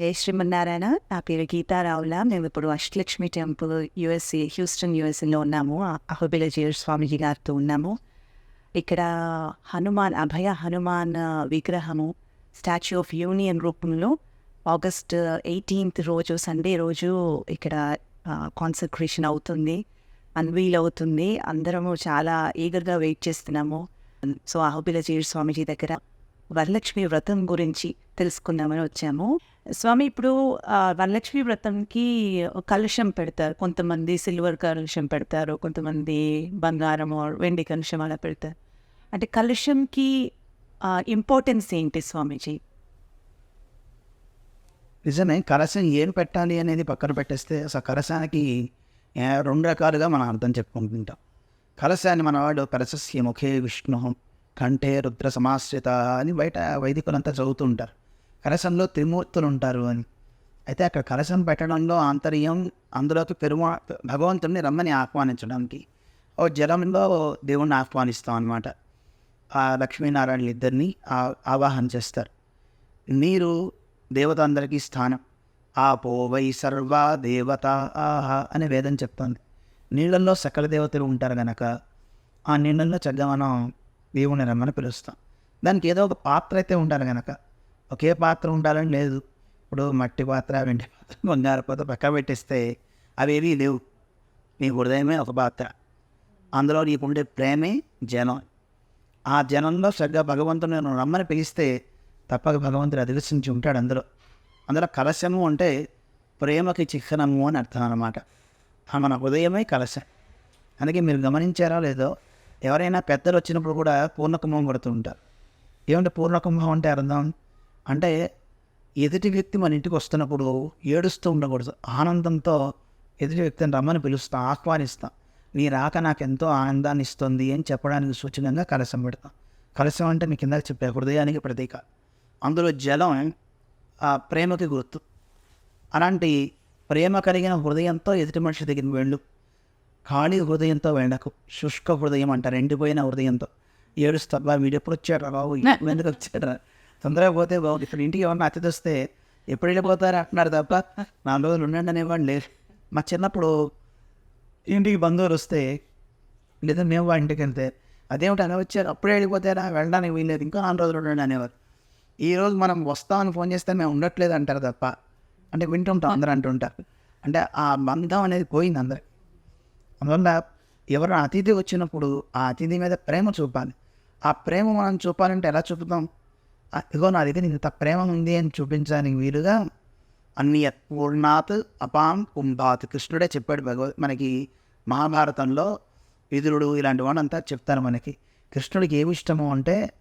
జై శ్రీమన్నారాయణ. నా పేరు గీతారావుల మేము ఇప్పుడు అష్టలక్ష్మి టెంపుల్ యుఎస్ఏ హ్యూస్టన్ యుఎస్ఏలో ఉన్నాము. అహోబిల జీర్ స్వామీజీ గారితో ఉన్నాము. ఇక్కడ హనుమాన్ అభయ హనుమాన్ విగ్రహము స్టాచ్యూ ఆఫ్ యూనియన్ రూపంలో ఆగస్ట్ ఎయిటీన్త్ రోజు సండే రోజు ఇక్కడ కాన్సన్ట్రేషన్ అవుతుంది. అన్వీల్ అవుతుంది. అందరము చాలా ఈగర్గా వెయిట్ చేస్తున్నాము. సో అహోబిల జీర్ స్వామీజీ దగ్గర వరలక్ష్మి వ్రతం గురించి తెలుసుకుందామని వచ్చాము. స్వామి ఇప్పుడు వరలక్ష్మి వ్రతంకి కలుషం పెడతారు. కొంతమంది సిల్వర్ కలుషం పెడతారు కొంతమంది బంగారం వెండి కలుషం అలా పెడతారు. అంటే కలుషంకి ఇంపార్టెన్స్ ఏంటి స్వామీజీ? నిజమే కలశం ఏం పెట్టాలి అనేది పక్కన పెట్టేస్తే అసలు కలశానికి రెండు రకాలుగా మనం అర్థం చెప్పుకుంటుంటాం. కలశాన్ని మనవాడు కలశస్య ముఖే విష్ణు కంఠే రుద్ర సమాశ్రిత అని బయట వైదికులంతా చదువుతూ ఉంటారు కలశంలో త్రిమూర్తులు ఉంటారు అని. అయితే అక్కడ కలశం పెట్టడంలో ఆంతర్యం అందులోకి పెరుమా భగవంతుడిని రమ్మని ఆహ్వానించడానికి ఓ జలంలో దేవుణ్ణి ఆహ్వానిస్తాం అనమాట ఆ లక్ష్మీనారాయణ ఇద్దరిని ఆ- ఆవాహన చేస్తారు. నీరు దేవత అందరికీ స్థానం. ఆపో వై సర్వా దేవత ఆహా అనే వేదం చెప్తుంది. నీళ్ళల్లో సకల దేవతలు ఉంటారు గనక ఆ నీళ్ళల్లో చక్కగా మనం దేవుని రమ్మని పిలుస్తాం. దానికి ఏదో ఒక పాత్ర అయితే ఉండాలి కనుక ఒకే పాత్ర ఉండాలని లేదు. ఇప్పుడు మట్టి పాత్ర వెండి పాత్ర బంగారు పాత్ర పక్క పెట్టేస్తే అవేవి లేవు. నీ హృదయమే ఒక పాత్ర. అందులో నీకుండే ప్రేమే జనం. ఆ జనంలో సరిగ్గా భగవంతుని నేను రమ్మని పిలిస్తే తప్పక భగవంతుడు అధివసించి ఉంటాడు అందులో. అందులో కలశము అంటే ప్రేమకి చిహ్నము అని అర్థం అనమాట ఆ మన హృదయమే కలశం. అందుకే మీరు గమనించారా లేదో ఎవరైనా పెద్దలు వచ్చినప్పుడు కూడా పూర్ణకుంభం కొడుతూ ఉంటారు. ఏమంటే పూర్ణకుంభం అంటే అర్థం? అంటే ఎదుటి వ్యక్తి మన ఇంటికి వస్తున్నప్పుడు ఏడుస్తూ ఉండకూడదు. ఆనందంతో ఎదుటి వ్యక్తిని రమ్మని పిలుస్తాం ఆహ్వానిస్తాం. నీ రాక నాకు ఎంతో ఆనందాన్ని ఇస్తుంది అని చెప్పడానికి సూచనంగా కలశం పెడతాం. కలశం అంటే మీకు కిందకి చెప్పే హృదయానికి ప్రతీక. అందులో జలం ఆ ప్రేమకి గుర్తు. అలాంటి ప్రేమ కలిగిన హృదయంతో ఎదుటి మనిషి దగ్గర వెళ్ళు. ఖాళీ హృదయంతో వెళ్ళకు. శుష్క హృదయం అంటారు ఎండిపోయిన హృదయంతో. ఏడుస్తాబ్బా వీడు ఎప్పుడు వచ్చాడు బాబు? ఎందుకు వచ్చాడు తొందరగా పోతే బాగుంది ఇప్పుడు ఇంటికి ఎవరన్నా అతిథి వస్తే ఎప్పుడు వెళ్ళిపోతారు అంటున్నారు తప్ప నాలుగు రోజులు ఉండండి అనేవాళ్ళు లేరు. మా చిన్నప్పుడు ఇంటికి బంధువులు వస్తే లేదా మేము వాళ్ళ ఇంటికి వెళ్తే అదేమిటి అలా వచ్చారు? అప్పుడే వెళ్ళిపోతారా? వెళ్ళడానికి వీల్లేదు. ఇంకా నాలుగు రోజులు ఉండండి అనేవారు ఈరోజు మనం వస్తామని ఫోన్ చేస్తే మేము ఉండట్లేదు అంటారు తప్ప అంటే వింటుంటాం అందరూ అంటుంటారు. అంటే ఆ బంధం అనేది పోయింది అందరికి. అందువల్ల ఎవరైనా అతిథి వచ్చినప్పుడు ఆ అతిథి మీద ప్రేమ చూపాలి. ఆ ప్రేమ మనం చూపాలంటే ఎలా చూపుతాం? ఇగో ఇదిగో నా దగ్గర ఇంత ప్రేమ ఉంది అని చూపించడానికి వీలుగా అన్ని పూర్ణాత్ అపాం కుంభాత్. కృష్ణుడే చెప్పాడు భగవద్ మనకి మహాభారతంలో విదురుడు ఇలాంటి వాళ్ళంతా చెప్తారు మనకి. కృష్ణుడికి ఏమి ఇష్టము అంటే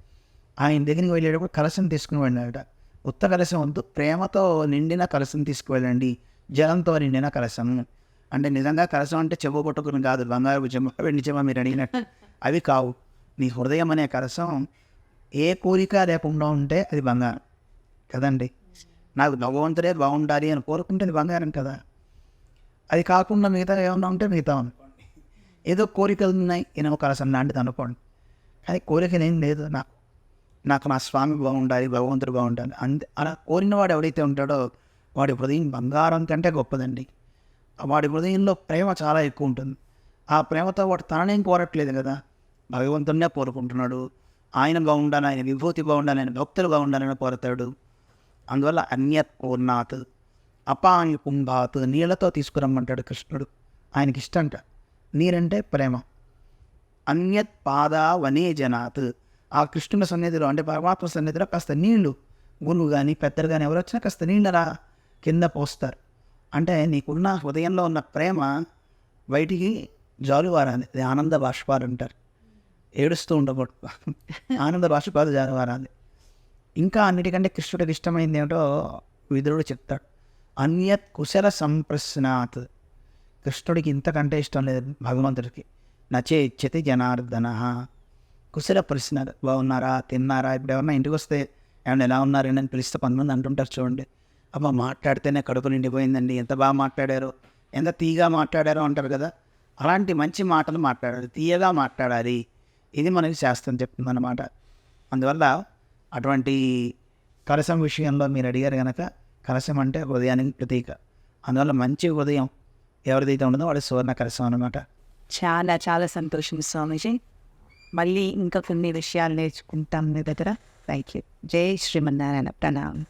ఆయన దగ్గరికి వెళ్ళేటప్పుడు కలశం తీసుకుని వెళ్ళాడట. ఉత్త కలశం వద్దు ప్రేమతో నిండిన కలశం తీసుకువెళ్ళండి జలంతో నిండిన కలశం. అంటే నిజంగా కలసం అంటే చెవు పట్టుకుని కాదు బంగారు చెమ్మ వెండి చెమ్మ మీరు అడిగినట్టు. అవి కావు. నీ హృదయం అనే కలసం ఏ కోరిక లేకుండా ఉంటే అది బంగారం. కదండి? నాకు భగవంతుడే బాగుండాలి అని కోరుకుంటే అది బంగారం కదా. అది కాకుండా మిగతా ఏమన్నా ఉంటే మిగతా అనుకోండి. ఏదో కోరికలు ఉన్నాయి ఏమో కలసం లాంటిది అనుకోండి. కానీ కోరికలు ఏం లేదు నాకు. నాకు నా స్వామి బాగుండాలి భగవంతుడు బాగుండాలి. అంతే. అలా కోరిన వాడు ఎవడైతే ఉంటాడో వాడి హృదయం బంగారం కంటే గొప్పదండి. వాడి హృదయంలో ప్రేమ చాలా ఎక్కువ ఉంటుంది. ఆ ప్రేమతో వాడు తననేం కోరట్లేదు కదా. భగవంతుడినే కోరుకుంటున్నాడు. ఆయన బాగుండాలి ఆయన విభూతి బాగుండాలి ఆయన భక్తులు బాగుండాలని కోరతాడు. అందువల్ల అన్యత్ పూర్ణాత్ అపాంగ కుంభాత్ నీళ్ళతో తీసుకురమ్మంటాడు కృష్ణుడు. ఆయనకి ఇష్టంట. నీరంటే ప్రేమ. అన్యత్ పాద వనే జనాత్ ఆ కృష్ణుని సన్నిధిలో అంటే పరమాత్మ సన్నిధిలో కాస్త నీళ్ళు గురువు కానీ పెద్దలు కానీ ఎవరు వచ్చినా కాస్త నీళ్ళరా కింద పోస్తారు. అంటే నీకున్న హృదయంలో ఉన్న ప్రేమ బయటికి జాలువారాలి అది ఆనంద బాష్పాలు అంటారు. ఏడుస్తూ ఉండకూడదు. ఆనంద బాష్పాలు జాలువారాలి ఇంకా అన్నిటికంటే కృష్ణుడికి ఇష్టమైంది ఏమిటో విదురుడు చెప్తాడు. అన్యత్ కుశల సంప్రశ్నాత్. కృష్ణుడికి ఇంతకంటే ఇష్టం లేదు భగవంతుడికి. నచే ఇచ్చతి జనార్దన. కుశల ప్రశ్న. బాగున్నారా తిన్నారా? ఇప్పుడు ఎవరన్నా ఇంటికి వస్తే ఏమన్నా ఎలా ఉన్నారు? పిలిస్తే కొంతమంది అంటుంటారు చూడండి. అమ్మ మాట్లాడితేనే కడుపు నిండిపోయిందండి. ఎంత బాగా మాట్లాడారు ఎంత తీగా మాట్లాడారో అంటారు కదా. అలాంటి మంచి మాటలు మాట్లాడాలి తీయగా మాట్లాడాలి. ఇది మనకి శాస్త్రం చెప్తుంది అన్నమాట అందువల్ల అటువంటి కలశం విషయంలో మీరు అడిగారు కనుక కలశం అంటే హృదయానికి ప్రతీక. అందువల్ల మంచి హృదయం ఎవరిదైతే ఉండదో వాడి సువర్ణ కలశం అనమాట చాలా చాలా సంతోషం స్వామీజీ. మళ్ళీ ఇంకా కొన్ని విషయాలు నేర్చుకుంటాం మీ దగ్గర. థ్యాంక్ యూ జై శ్రీమన్నారాయణ. ప్రణామం.